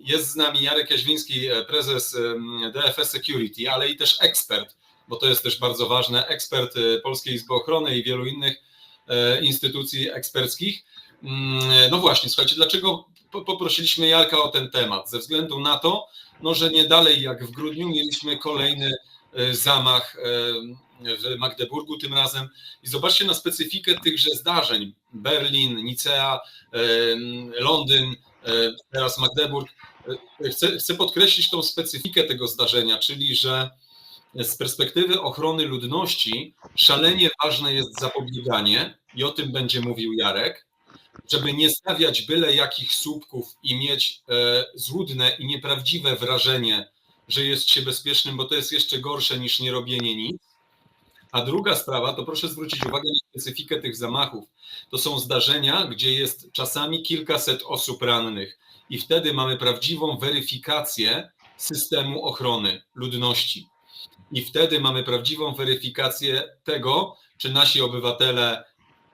Jest z nami Jarek Jaźwiński, prezes DFS Security, ale i też ekspert, bo to jest też bardzo ważne, ekspert Polskiej Izby Ochrony i wielu innych instytucji eksperckich. Mm, no właśnie, słuchajcie, dlaczego poprosiliśmy Jarka o ten temat? Ze względu na to, no, że nie dalej jak w grudniu mieliśmy kolejny e, zamach e, w Magdeburgu tym razem. I zobaczcie na specyfikę tychże zdarzeń. Berlin, Nicea, e, Londyn, teraz Magdeburg. Chcę, chcę podkreślić tą specyfikę tego zdarzenia, czyli że z perspektywy ochrony ludności szalenie ważne jest zapobieganie, i o tym będzie mówił Jarek, żeby nie stawiać byle jakich słupków i mieć e, złudne i nieprawdziwe wrażenie, że jest się bezpiecznym, bo to jest jeszcze gorsze niż nie robienie nic. A druga sprawa, to proszę zwrócić uwagę na specyfikę tych zamachów. To są zdarzenia, gdzie jest czasami kilkaset osób rannych, i wtedy mamy prawdziwą weryfikację systemu ochrony ludności. I wtedy mamy prawdziwą weryfikację tego, czy nasi obywatele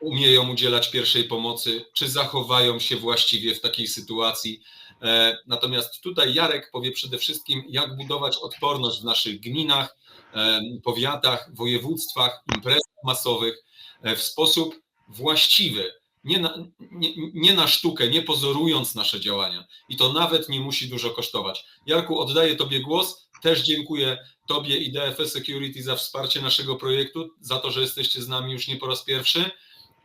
umieją udzielać pierwszej pomocy, czy zachowają się właściwie w takiej sytuacji. E, natomiast tutaj Jarek powie przede wszystkim, jak budować odporność w naszych gminach, powiatach, województwach, imprezach masowych e, w sposób właściwy, nie na, nie, nie na sztukę, nie pozorując nasze działania. I to nawet nie musi dużo kosztować. Jarku, oddaję Tobie głos. Też dziękuję Tobie i DFS Security za wsparcie naszego projektu, za to, że jesteście z nami już nie po raz pierwszy.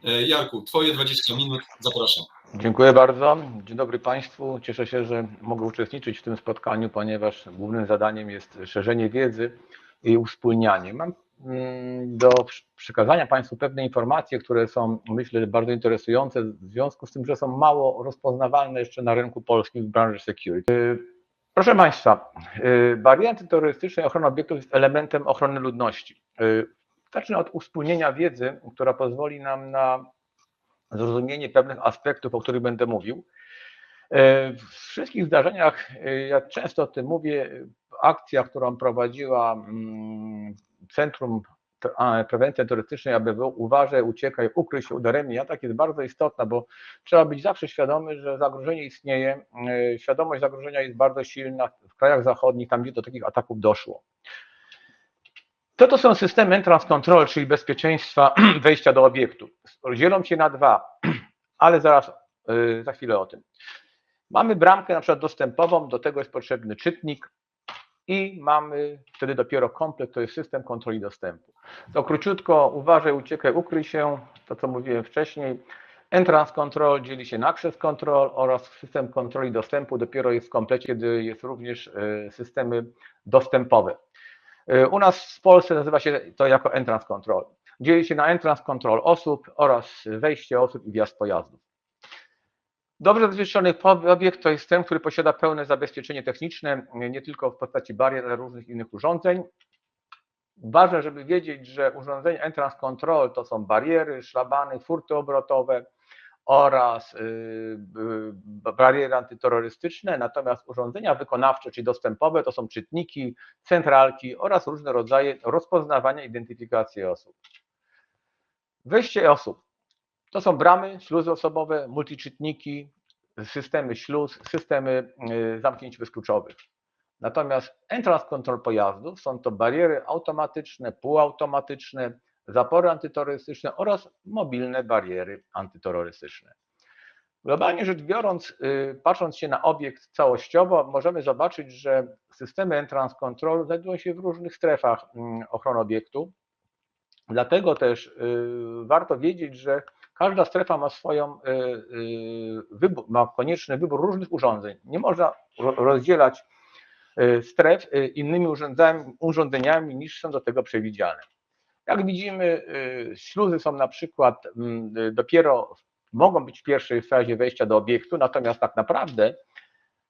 E, Jarku, Twoje 20 minut, zapraszam. Dziękuję bardzo. Dzień dobry Państwu. Cieszę się, że mogę uczestniczyć w tym spotkaniu, ponieważ głównym zadaniem jest szerzenie wiedzy i uwspólnianie. Mam mm, do przekazania Państwu pewne informacje, które są, myślę, bardzo interesujące w związku z tym, że są mało rozpoznawalne jeszcze na rynku polskim w branży security. E, proszę Państwa, bariery antyterrorystyczne i ochrona obiektów jest elementem ochrony ludności. Zacznę od uspólnienia wiedzy, która pozwoli nam na zrozumienie pewnych aspektów, o których będę mówił. W wszystkich zdarzeniach, jak często o tym mówię, akcja, którą prowadziła mm, Centrum Prewencji Terrorystycznej ABW, uważaj, uciekaj, ukryj się, udaremnij jest bardzo istotna, bo trzeba być zawsze świadomy, że zagrożenie istnieje. E, świadomość zagrożenia jest bardzo silna w krajach zachodnich, tam gdzie do takich ataków doszło. Co to są systemy entrance control, czyli bezpieczeństwa wejścia do obiektu? Dzielą się na dwa, ale zaraz, yy, za chwilę o tym. Mamy bramkę na przykład dostępową, do tego jest potrzebny czytnik i mamy wtedy dopiero komplet, to jest system kontroli dostępu. To króciutko, uważaj, uciekaj, ukryj się, to co mówiłem wcześniej. Entrance Control dzieli się na Access Control oraz system kontroli dostępu dopiero jest w komplecie, kiedy jest również y, systemy dostępowe. Y, u nas w Polsce nazywa się to jako entrance control. Dzieli się na entrance control osób oraz wejście osób i wjazd pojazdów. Dobrze zabezpieczony obiekt to jest ten, który posiada pełne zabezpieczenie techniczne, nie tylko w postaci barier, ale różnych innych urządzeń. Ważne, żeby wiedzieć, że urządzenia entrance control to są bariery, szlabany, furty obrotowe, oraz y, bariery antyterrorystyczne, natomiast urządzenia wykonawcze, czyli dostępowe, to są czytniki, centralki oraz różne rodzaje rozpoznawania identyfikacji osób. Wejście osób. To są bramy, śluzy osobowe, multiczytniki, systemy śluz, systemy y, zamknięć bezkluczowych. Natomiast entrance control pojazdów są to bariery automatyczne, półautomatyczne, zapory antyterrorystyczne oraz mobilne bariery antyterrorystyczne. Globalnie rzecz biorąc, y, patrząc się na obiekt całościowo, możemy zobaczyć, że systemy entrance control znajdują się w różnych strefach mm, ochrony obiektu. Dlatego też y, warto wiedzieć, że każda strefa ma swoją y, wybór, ma konieczny wybór różnych urządzeń. Nie można rozdzielać stref innymi urządzeniami niż są do tego przewidziane. Jak widzimy, śluzy są na przykład mm, dopiero, mogą być w pierwszej fazie wejścia do obiektu, natomiast tak naprawdę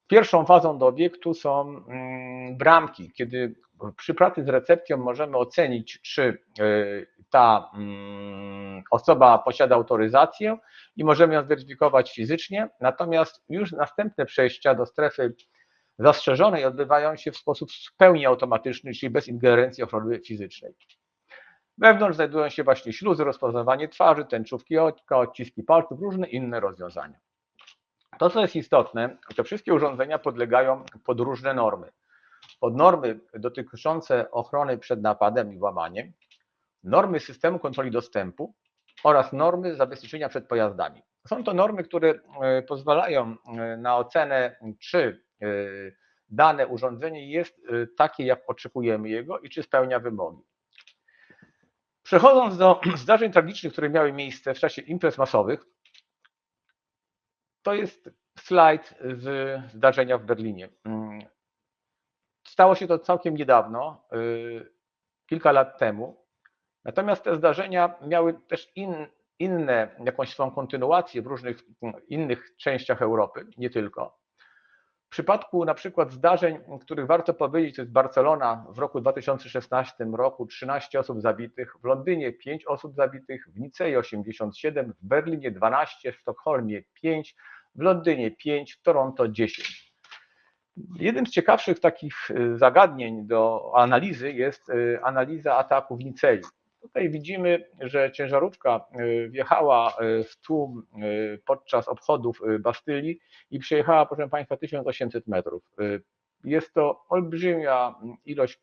pierwszą fazą do obiektu są mm, bramki, kiedy przy pracy z recepcją możemy ocenić, czy y, ta mm, osoba posiada autoryzację i możemy ją zweryfikować fizycznie, natomiast już następne przejścia do strefy zastrzeżonej odbywają się w sposób w pełni automatyczny, czyli bez ingerencji ochrony fizycznej. Wewnątrz znajdują się właśnie śluzy, rozpoznawanie twarzy, tęczówki oczka, odciski palców, różne inne rozwiązania. To, co jest istotne, to wszystkie urządzenia podlegają pod różne normy. Pod normy dotyczące ochrony przed napadem i włamaniem, normy systemu kontroli dostępu oraz normy zabezpieczenia przed pojazdami. Są to normy, które e, pozwalają e, na ocenę, czy e, dane urządzenie jest takie, jak oczekujemy jego i czy spełnia wymogi. Przechodząc do zdarzeń tragicznych, które miały miejsce w czasie imprez masowych, to jest slajd z zdarzenia w Berlinie. Mm, Stało się to całkiem niedawno, y, kilka lat temu. Natomiast te zdarzenia miały też in, inne, jakąś swoją kontynuację w różnych innych częściach Europy, nie tylko. W przypadku na przykład zdarzeń, których warto powiedzieć, to jest Barcelona w roku 2016 roku 13 osób zabitych, w Londynie 5 osób zabitych, w Nicei 87, w Berlinie 12, w Sztokholmie 5, w Londynie 5, w Toronto 10. Jednym z ciekawszych takich y, zagadnień do analizy jest y, analiza ataku w Nicei. Tutaj widzimy, że ciężarówka y, wjechała y, w tłum y, podczas obchodów Bastylii i przejechała, proszę Państwa, 1800 metrów. Jest to olbrzymia ilość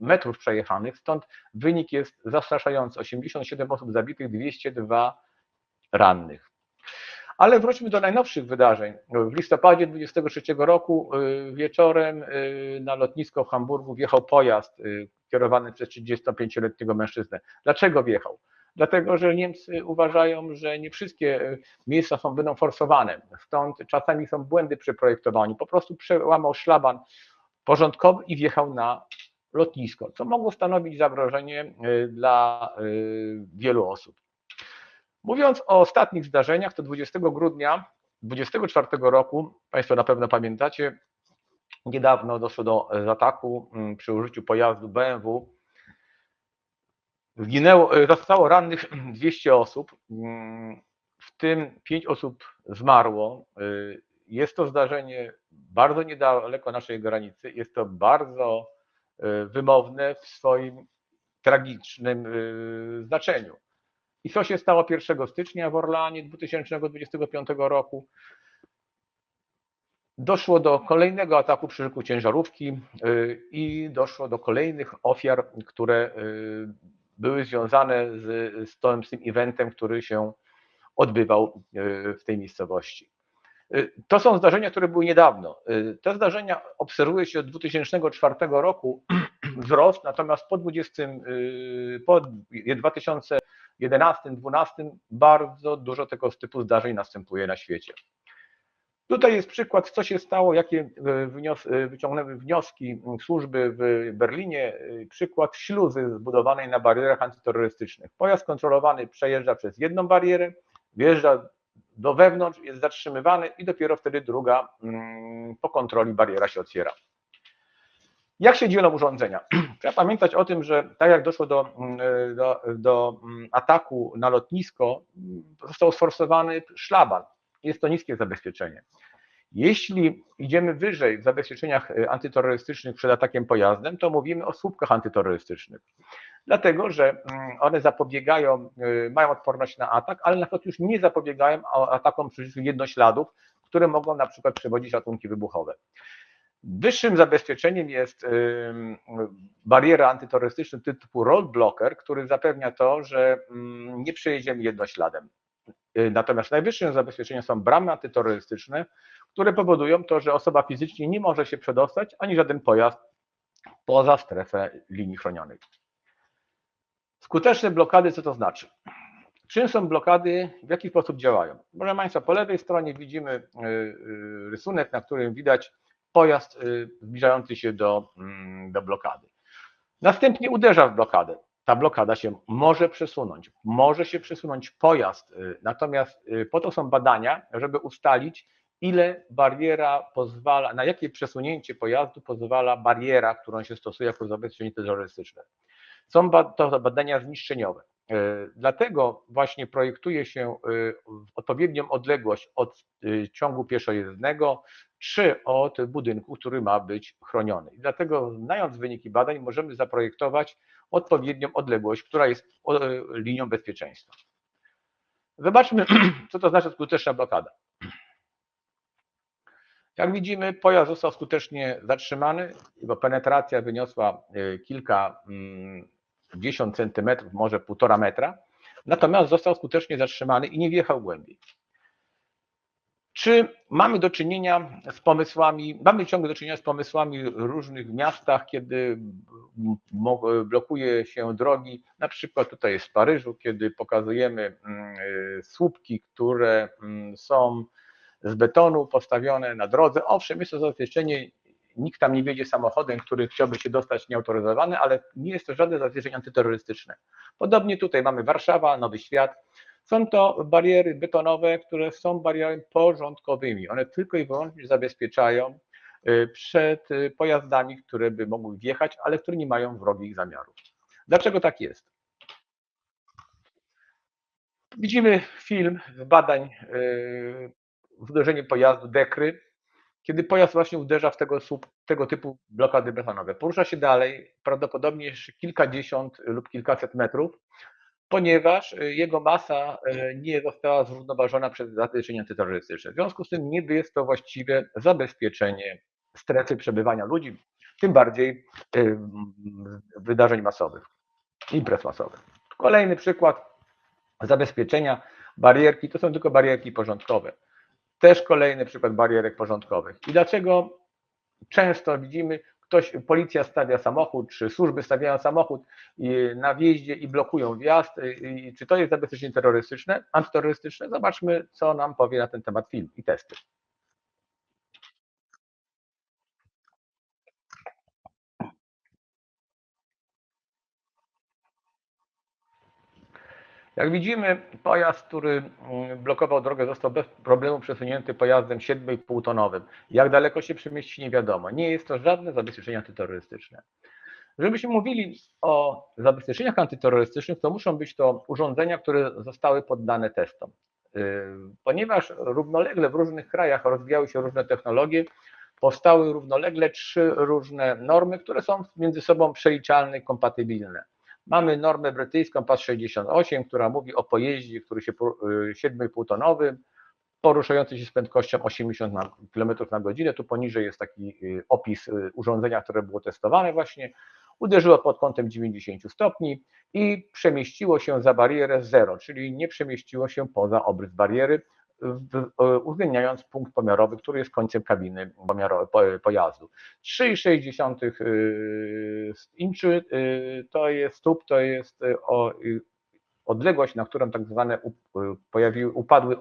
metrów przejechanych, stąd wynik jest zastraszający. 87 osób zabitych, 202 rannych. Ale wróćmy do najnowszych wydarzeń. W listopadzie 23 roku wieczorem na lotnisko w Hamburgu wjechał pojazd kierowany przez 35-letniego mężczyznę. Dlaczego wjechał? Dlatego, że Niemcy uważają, że nie wszystkie y, miejsca są będą forsowane. Stąd czasami są błędy przy projektowaniu. Po prostu przełamał szlaban porządkowy i wjechał na lotnisko, co mogło stanowić zagrożenie y, dla y, wielu osób. Mówiąc o ostatnich zdarzeniach, to 20 grudnia 2024 roku, Państwo na pewno pamiętacie, niedawno doszło do e, ataku mm, przy użyciu pojazdu BMW. Zginęło, e, zostało rannych 200 osób, mm, w tym 5 osób zmarło. E, Jest to zdarzenie bardzo niedaleko naszej granicy, jest to bardzo wymowne w swoim tragicznym znaczeniu. I co się stało 1 stycznia w Orlanie 2025 roku? Doszło do kolejnego ataku przy rynku ciężarówki y, i doszło do kolejnych ofiar, które y, były związane z, z, tym, z tym eventem, który się odbywał y, w tej miejscowości. To są zdarzenia, które były niedawno. Te zdarzenia obserwuje się od 2004 roku wzrost, natomiast po 20, y, po 2011-2012 bardzo dużo tego typu zdarzeń następuje na świecie. Tutaj jest przykład, co się stało, jakie e, wnios, e, wyciągnęły wnioski służby w Berlinie. E, Przykład śluzy zbudowanej na barierach antyterrorystycznych. Pojazd kontrolowany przejeżdża przez jedną barierę, wjeżdża do wewnątrz, jest zatrzymywany i dopiero wtedy druga mm, po kontroli bariera się otwiera. Jak się dzielą urządzenia? Trzeba pamiętać o tym, że tak jak doszło do, mm, do, do mm, ataku na lotnisko, mm, został sforsowany szlaban. Jest to niskie zabezpieczenie. Jeśli idziemy wyżej w zabezpieczeniach y, antyterrorystycznych przed atakiem pojazdem, to mówimy o słupkach antyterrorystycznych. Dlatego, że mm, one zapobiegają, y, mają odporność na atak, ale na przykład już nie zapobiegają atakom przeciwko jednośladów, które mogą na przykład przewodzić ratunki wybuchowe. Wyższym zabezpieczeniem jest ym, bariera antyterrorystyczna typu roadblocker, który zapewnia to, że mm, nie przejedziemy jednośladem. Y, Natomiast najwyższym zabezpieczeniem są bramy antyterrorystyczne, które powodują to, że osoba fizycznie nie może się przedostać, ani żaden pojazd poza strefę linii chronionej. Skuteczne blokady, co to znaczy? Czym są blokady, w jaki sposób działają? Proszę Państwa, po lewej stronie widzimy y, y, rysunek, na którym widać pojazd zbliżający się do, mm, do blokady. Następnie uderza w blokadę. Ta blokada się może przesunąć. Może się przesunąć pojazd, y, natomiast y, po to są badania, żeby ustalić, ile bariera pozwala, na jakie przesunięcie pojazdu pozwala bariera, którą się stosuje jako zabezpieczenie terrorystyczne. Są to badania zniszczeniowe. Y, Dlatego właśnie projektuje się odpowiednią odległość od ciągu pieszojezdnego czy od budynku, który ma być chroniony. I dlatego, znając wyniki badań, możemy zaprojektować odpowiednią odległość, która jest o, linią bezpieczeństwa. Zobaczmy, co to znaczy skuteczna blokada. Jak widzimy, pojazd został skutecznie zatrzymany. Jego penetracja wyniosła e, kilka mm, dziesiąt centymetrów, może półtora metra. Natomiast został skutecznie zatrzymany i nie wjechał głębiej. Czy mamy do czynienia z pomysłami, mamy ciągle do czynienia z pomysłami w różnych miastach, kiedy blokuje się drogi, na przykład tutaj jest w Paryżu, kiedy pokazujemy mm, y, słupki, które mm, są z betonu postawione na drodze. Owszem, jest to zabezpieczenie, nikt tam nie wiedzie samochodem, który chciałby się dostać nieautoryzowany, ale nie jest to żadne zabezpieczenie antyterrorystyczne. Podobnie tutaj mamy Warszawa, Nowy Świat. Są to bariery betonowe, które są barierami porządkowymi. One tylko i wyłącznie zabezpieczają y, przed y, pojazdami, które by mogły wjechać, ale które nie mają wrogich zamiarów. Dlaczego tak jest? Widzimy film z badań y, uderzenie pojazdu Dekry, kiedy pojazd właśnie uderza w tego, tego typu blokady betonowe. Porusza się dalej, prawdopodobnie jeszcze kilkadziesiąt lub kilkaset metrów, ponieważ y, jego masa y, nie została zrównoważona przez zabezpieczenie antyterrorystyczne. W związku z tym nie jest to właściwe zabezpieczenie strefy przebywania ludzi, tym bardziej y, wydarzeń masowych, imprez masowych. Kolejny przykład zabezpieczenia barierki to są tylko barierki porządkowe. Też kolejny przykład barierek porządkowych. I dlaczego często widzimy, ktoś, policja stawia samochód, czy służby stawiają samochód i- na wjeździe i blokują wjazd. I czy to jest zabezpieczenie terrorystyczne, antyterrorystyczne? Zobaczmy, co nam powie na ten temat film i testy. Jak widzimy, pojazd, który mm, blokował drogę, został bez problemu przesunięty pojazdem 7,5 tonowym. Jak daleko się przemieści, nie wiadomo. Nie jest to żadne zabezpieczenie antyterrorystyczne. Żebyśmy mówili o zabezpieczeniach antyterrorystycznych, to muszą być to urządzenia, które zostały poddane testom. Yy, Ponieważ równolegle w różnych krajach rozwijały się różne technologie, powstały równolegle trzy różne normy, które są między sobą przeliczalne i kompatybilne. Mamy normę brytyjską PAS 68, która mówi o pojeździe, który się por- y, 7,5 tonowym, poruszający się z prędkością 80 na- km na godzinę. Tu poniżej jest taki y, opis y, urządzenia, które było testowane właśnie. Uderzyło pod kątem 90 stopni i przemieściło się za barierę 0, czyli nie przemieściło się poza obrys bariery, uwzględniając punkt pomiarowy, który jest końcem kabiny pojazdu. 3,6 y, inczy y, to jest stóp, to jest odległość, na którą tak zwane pojawiły, upadły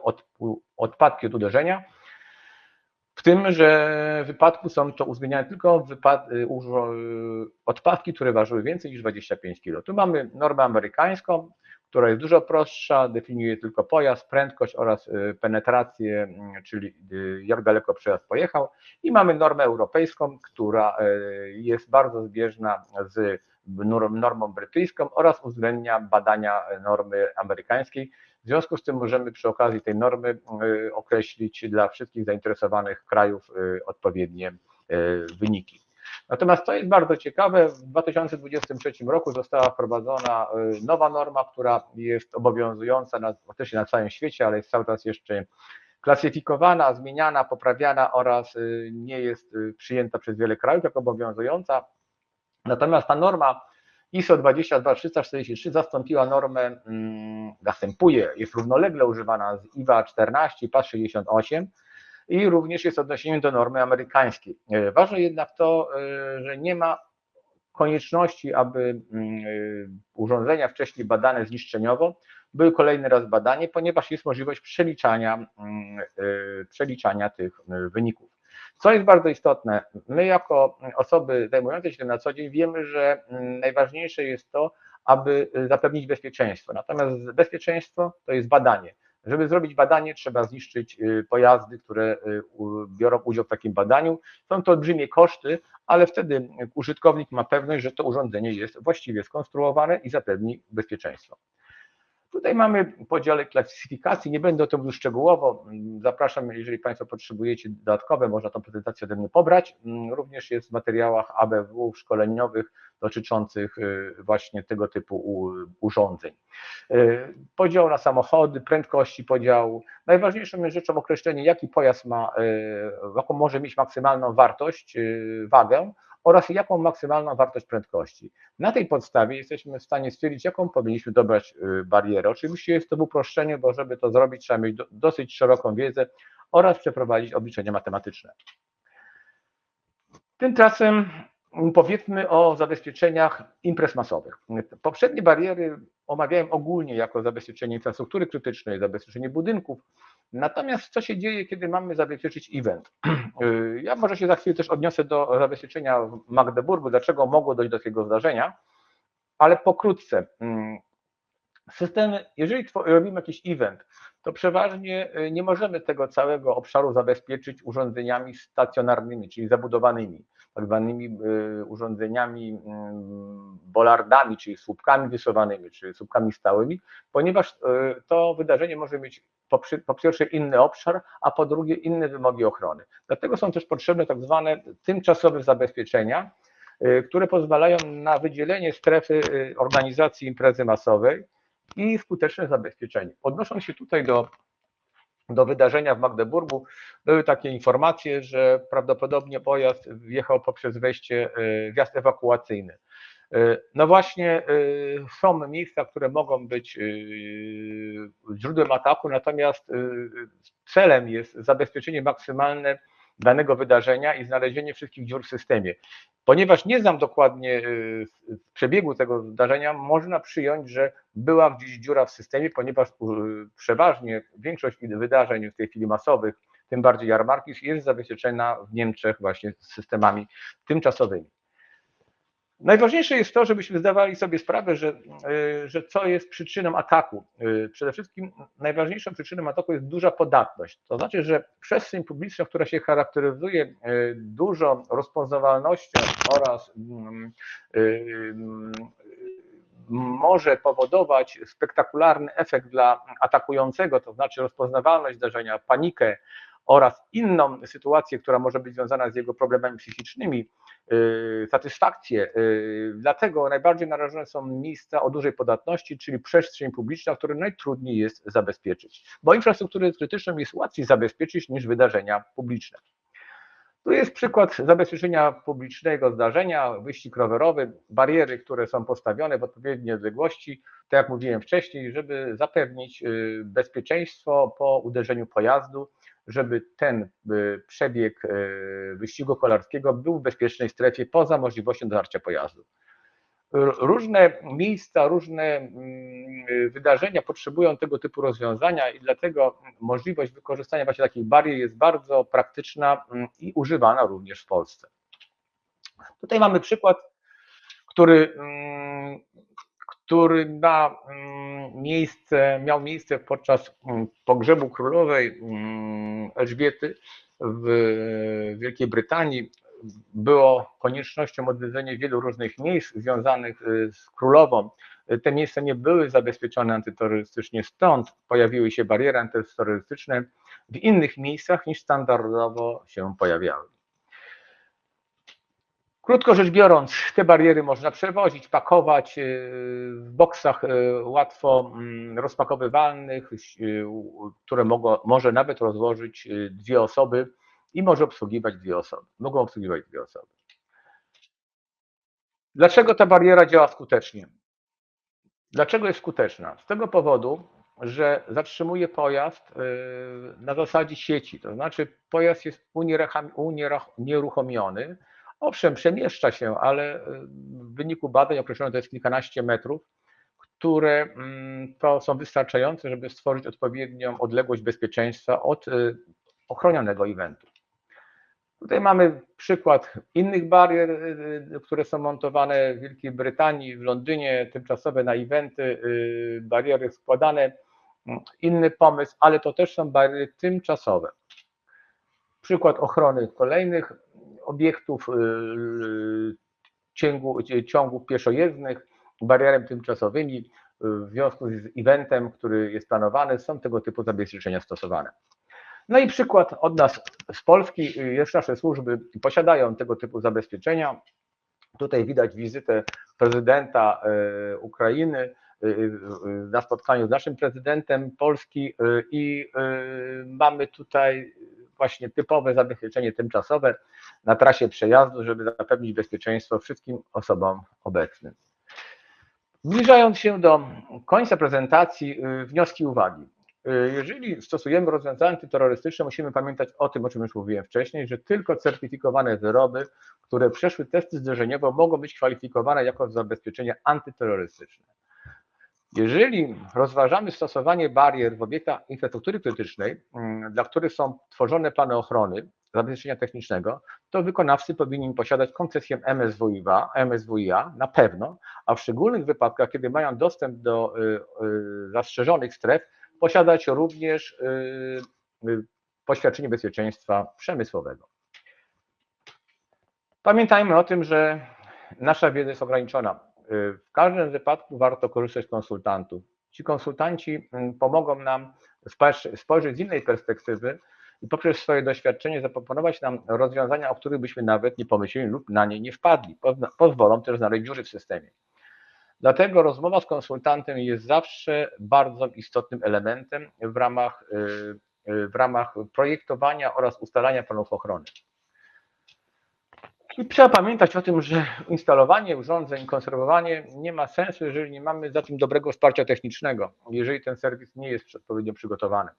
odpadki od uderzenia. W tym, że wypadku są to uwzględniane tylko odpadki, które ważyły więcej niż 25 kg. Tu mamy normę amerykańską, która jest dużo prostsza, definiuje tylko pojazd, prędkość oraz y, penetrację, mm, czyli y, jak daleko przejazd pojechał. I mamy normę europejską, która y, jest bardzo zbieżna z norm- normą brytyjską oraz uwzględnia badania normy amerykańskiej. W związku z tym możemy przy okazji tej normy określić dla wszystkich zainteresowanych krajów odpowiednie wyniki. Natomiast co jest bardzo ciekawe, w 2023 roku została wprowadzona y, nowa norma, która jest obowiązująca na, też na całym świecie, ale jest cały czas jeszcze klasyfikowana, zmieniana, poprawiana oraz y, nie jest y, przyjęta przez wiele krajów jako obowiązująca. Natomiast ta norma ISO 22343 zastąpiła normę, mm, zastępuje, jest równolegle używana z IWA 14 i PAS 68 i również jest odniesieniem do normy amerykańskiej. E, Ważne jednak to, e, że nie ma konieczności, aby mm, e, urządzenia wcześniej badane zniszczeniowo były kolejny raz badane, ponieważ jest możliwość przeliczania, mm, przeliczania tych wyników. Co jest bardzo istotne, my jako osoby zajmujące się tym na co dzień wiemy, że mm, najważniejsze jest to, aby zapewnić bezpieczeństwo. Natomiast bezpieczeństwo to jest badanie. Żeby zrobić badanie, trzeba zniszczyć y, pojazdy, które y, biorą udział w takim badaniu. Są to olbrzymie koszty, ale wtedy użytkownik ma pewność, że to urządzenie jest właściwie skonstruowane i zapewni bezpieczeństwo. Tutaj mamy podział klasyfikacji, nie będę o tym mówił szczegółowo. Zapraszam, jeżeli Państwo potrzebujecie dodatkowe, można tą prezentację ode mnie pobrać. Również jest w materiałach ABW szkoleniowych dotyczących y, właśnie tego typu urządzeń. Y, Podział na samochody, prędkości podziału. Najważniejszą jest rzeczą określenie, jaki pojazd ma, y, jaką może mieć maksymalną wartość, wagę oraz jaką maksymalną wartość prędkości. Na tej podstawie jesteśmy w stanie stwierdzić, jaką powinniśmy dobrać y, barierę. Oczywiście jest to w uproszczeniu, bo żeby to zrobić, trzeba mieć do, dosyć szeroką wiedzę oraz przeprowadzić obliczenia matematyczne. Tymczasem mm, powiedzmy o zabezpieczeniach imprez masowych. Poprzednie bariery omawiałem ogólnie jako zabezpieczenie infrastruktury krytycznej, zabezpieczenie budynków. Natomiast co się dzieje, kiedy mamy zabezpieczyć event? Y, Ja może się za chwilę też odniosę do zabezpieczenia w Magdeburgu, dlaczego mogło dojść do takiego zdarzenia, ale pokrótce. mm, Systemy, jeżeli robimy jakiś event, to przeważnie y, nie możemy tego całego obszaru zabezpieczyć urządzeniami stacjonarnymi, czyli zabudowanymi, tak zwanymi y, urządzeniami bolardami, czyli słupkami wysowanymi, czy słupkami stałymi, ponieważ y, to wydarzenie może mieć po, pierwsze inny obszar, a po drugie inne wymogi ochrony. Dlatego są też potrzebne tak zwane tymczasowe zabezpieczenia, y, które pozwalają na wydzielenie strefy organizacji imprezy masowej i skuteczne zabezpieczenie. Odnosząc się tutaj do, do wydarzenia w Magdeburgu, były takie informacje, że prawdopodobnie pojazd wjechał poprzez wejście, y, wjazd ewakuacyjny. Y, No właśnie y, są miejsca, które mogą być źródłem ataku, natomiast celem jest zabezpieczenie maksymalne danego wydarzenia i znalezienie wszystkich dziur w systemie. Ponieważ nie znam dokładnie y, przebiegu tego zdarzenia, można przyjąć, że była gdzieś dziura w systemie, ponieważ y, przeważnie większość wydarzeń w tej chwili masowych, tym bardziej jarmarki, jest zabezpieczona w Niemczech właśnie systemami tymczasowymi. Najważniejsze jest to, żebyśmy zdawali sobie sprawę, że, y, że co jest przyczyną ataku. Y, Przede wszystkim najważniejszą przyczyną ataku jest duża podatność. To znaczy, że przestrzeń publiczna, która się charakteryzuje y, dużą rozpoznawalnością oraz mm, mm, może powodować spektakularny efekt dla atakującego, to znaczy rozpoznawalność zdarzenia, panikę oraz inną sytuację, która może być związana z jego problemami psychicznymi, satysfakcję. y, Dlatego najbardziej narażone są miejsca o dużej podatności, czyli przestrzeń publiczna, którą najtrudniej jest zabezpieczyć. Bo infrastrukturę krytyczną jest łatwiej zabezpieczyć niż wydarzenia publiczne. Tu jest przykład zabezpieczenia publicznego zdarzenia, wyścig rowerowy, bariery, które są postawione w odpowiedniej odległości, tak jak mówiłem wcześniej, żeby zapewnić y, bezpieczeństwo po uderzeniu pojazdu, żeby ten y, przebieg y, wyścigu kolarskiego był w bezpiecznej strefie poza możliwością dotarcia pojazdu. Różne miejsca, różne mm, wydarzenia potrzebują tego typu rozwiązania i dlatego możliwość wykorzystania właśnie takich barier jest bardzo praktyczna mm, i używana również w Polsce. Tutaj mamy przykład, który, mm, który ma mm, miejsce, miał miejsce podczas mm, pogrzebu królowej mm, Elżbiety w Wielkiej Brytanii. Było koniecznością odwiedzenia wielu różnych miejsc związanych y, z królową. Te miejsca nie były zabezpieczone antyterrorystycznie, stąd pojawiły się bariery antyterrorystyczne w innych miejscach niż standardowo się pojawiały. Krótko rzecz biorąc, te bariery można przewozić, pakować y, w boksach y, łatwo mm, rozpakowywalnych, y, które mogą, może nawet rozłożyć dwie osoby i może obsługiwać dwie osoby. Mogą obsługiwać dwie osoby. Dlaczego ta bariera działa skutecznie? Dlaczego jest skuteczna? Z tego powodu, że zatrzymuje pojazd na zasadzie sieci, to znaczy pojazd jest unieruchomiony, owszem, przemieszcza się, ale y, w wyniku badań określono to jest kilkanaście metrów, które mm, to są wystarczające, żeby stworzyć odpowiednią odległość bezpieczeństwa od y, ochronionego eventu. Tutaj mamy przykład innych barier, y, które są montowane w Wielkiej Brytanii, w Londynie, tymczasowe na eventy, bariery składane. Inny pomysł, ale to też są bariery tymczasowe. Przykład ochrony kolejnych obiektów, y, ciągu, ciągów pieszojezdnych, barierem tymczasowymi. w związku z eventem, który jest planowany, są tego typu zabezpieczenia stosowane. No i przykład od nas z Polski, jeszcze nasze służby posiadają tego typu zabezpieczenia. Tutaj widać wizytę prezydenta Ukrainy na spotkaniu z naszym prezydentem Polski i mamy tutaj właśnie typowe zabezpieczenie tymczasowe na trasie przejazdu, żeby zapewnić bezpieczeństwo wszystkim osobom obecnym. Zbliżając się do końca prezentacji, wnioski, uwagi. Jeżeli stosujemy rozwiązania antyterrorystyczne, musimy pamiętać o tym, o czym już mówiłem wcześniej, że tylko certyfikowane wyroby, które przeszły testy zderzeniowe, mogą być kwalifikowane jako zabezpieczenia antyterrorystyczne. Jeżeli rozważamy stosowanie barier w obiektach infrastruktury krytycznej, dla których są tworzone plany ochrony, zabezpieczenia technicznego, to wykonawcy powinni posiadać koncesję MSWiA, MSWiA na pewno, a w szczególnych wypadkach, kiedy mają dostęp do y, y, zastrzeżonych stref, posiadać również y, poświadczenie bezpieczeństwa przemysłowego. Pamiętajmy o tym, że nasza wiedza jest ograniczona. W każdym wypadku warto korzystać z konsultantów. Ci konsultanci mm, pomogą nam spojrzeć z innej perspektywy i poprzez swoje doświadczenie zaproponować nam rozwiązania, o których byśmy nawet nie pomyśleli lub na nie nie wpadli. Pozwolą też znaleźć dziury w systemie. Dlatego rozmowa z konsultantem jest zawsze bardzo istotnym elementem w ramach, w ramach projektowania oraz ustalania planów ochrony. I trzeba pamiętać o tym, że instalowanie urządzeń, konserwowanie nie ma sensu, jeżeli nie mamy za tym dobrego wsparcia technicznego, jeżeli ten serwis nie jest odpowiednio przygotowany.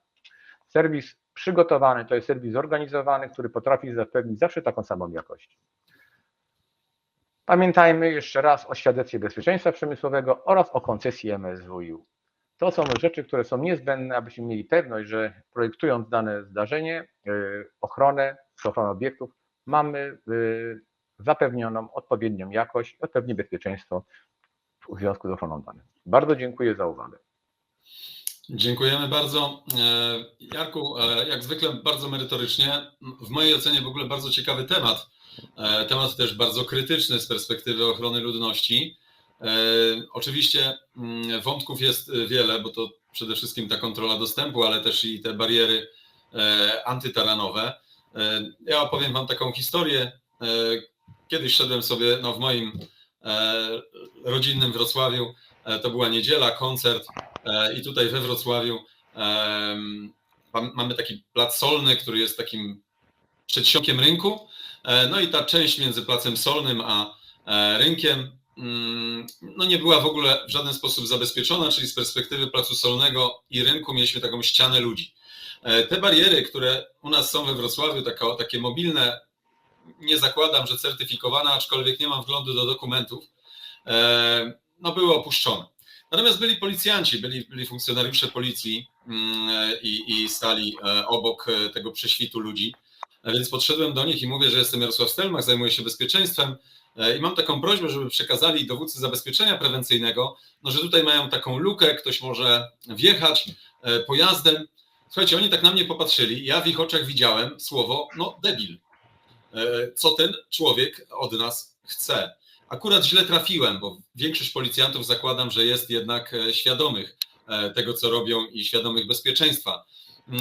Serwis przygotowany to jest serwis zorganizowany, który potrafi zapewnić zawsze taką samą jakość. Pamiętajmy jeszcze raz o świadectwie bezpieczeństwa przemysłowego oraz o koncesji MSWiU. To są rzeczy, które są niezbędne, abyśmy mieli pewność, że projektując dane zdarzenie, y, ochronę ochronę obiektów, mamy y, zapewnioną odpowiednią jakość odpowiednie bezpieczeństwo w związku z ochroną danych. Bardzo dziękuję za uwagę. Dziękujemy bardzo. E, Jarku, e, jak zwykle bardzo merytorycznie. W mojej ocenie w ogóle bardzo ciekawy temat. E, temat też bardzo krytyczny z perspektywy ochrony ludności. Oczywiście mm, wątków jest wiele, bo to przede wszystkim ta kontrola dostępu, ale też i te bariery antytaranowe. Ja opowiem Wam taką historię. Kiedyś szedłem sobie no, w moim rodzinnym Wrocławiu. To była niedziela, koncert i tutaj we Wrocławiu mamy taki plac solny, który jest takim przedsionkiem rynku. E, no i ta część między placem solnym a e, rynkiem mm, no nie była w ogóle w żaden sposób zabezpieczona, czyli z perspektywy placu solnego i rynku mieliśmy taką ścianę ludzi. E, te bariery, które u nas są we Wrocławiu, taka, takie mobilne, nie zakładam, że certyfikowane, aczkolwiek nie mam wglądu do dokumentów, no były opuszczone. Natomiast byli policjanci, byli, byli funkcjonariusze policji mm, i, i stali e, obok e, tego prześwitu ludzi. Więc podszedłem do nich i mówię, że jestem Jarosław Stelmach, zajmuję się bezpieczeństwem e, i mam taką prośbę, żeby przekazali dowódcy zabezpieczenia prewencyjnego, no, że tutaj mają taką lukę, ktoś może wjechać pojazdem. Słuchajcie, oni tak na mnie popatrzyli, ja w ich oczach widziałem słowo, no debil. Co ten człowiek od nas chce? Akurat źle trafiłem, bo większość policjantów zakładam, że jest jednak e, świadomych e, tego, co robią i świadomych bezpieczeństwa. E,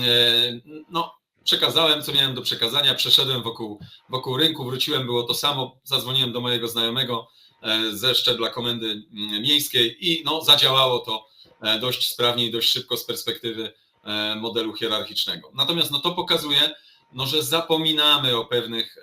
no, przekazałem, co miałem do przekazania, przeszedłem wokół, wokół rynku, wróciłem, było to samo, zadzwoniłem do mojego znajomego ze szczebla komendy miejskiej i no, zadziałało to dość sprawnie i dość szybko z perspektywy modelu hierarchicznego. Natomiast no, to pokazuje, no, że zapominamy o pewnych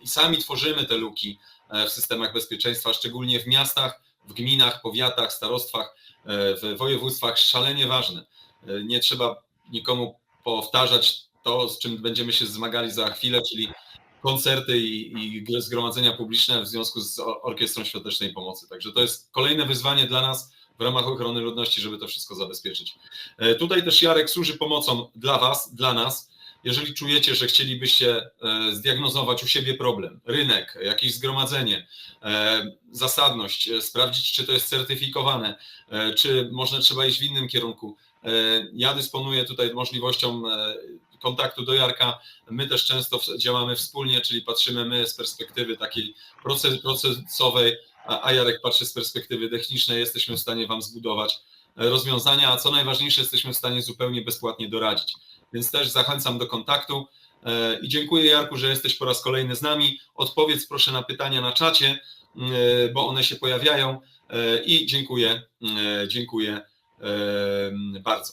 i sami tworzymy te luki, E, w systemach bezpieczeństwa, szczególnie w miastach, w gminach, powiatach, starostwach, e, w województwach, szalenie ważne. E, nie trzeba nikomu powtarzać to, z czym będziemy się zmagali za chwilę, czyli koncerty i, i zgromadzenia publiczne w związku z Orkiestrą Świątecznej Pomocy. Także to jest kolejne wyzwanie dla nas w ramach ochrony ludności, żeby to wszystko zabezpieczyć. Tutaj też Jarek służy pomocą dla Was, dla nas jeżeli czujecie, że chcielibyście e, zdiagnozować u siebie problem, rynek, jakieś zgromadzenie, e, zasadność, e, sprawdzić, czy to jest certyfikowane, czy może trzeba iść w innym kierunku. Ja dysponuję tutaj możliwością kontaktu do Jarka. My też często działamy wspólnie, czyli patrzymy my z perspektywy takiej procesowej, a, Jarek patrzy z perspektywy technicznej, jesteśmy w stanie Wam zbudować e, rozwiązania, a co najważniejsze, jesteśmy w stanie zupełnie bezpłatnie doradzić. Więc też zachęcam do kontaktu e, i dziękuję Jarku, że jesteś po raz kolejny z nami. Odpowiedz proszę na pytania na czacie, e, bo one się pojawiają i dziękuję, e, dziękuję bardzo.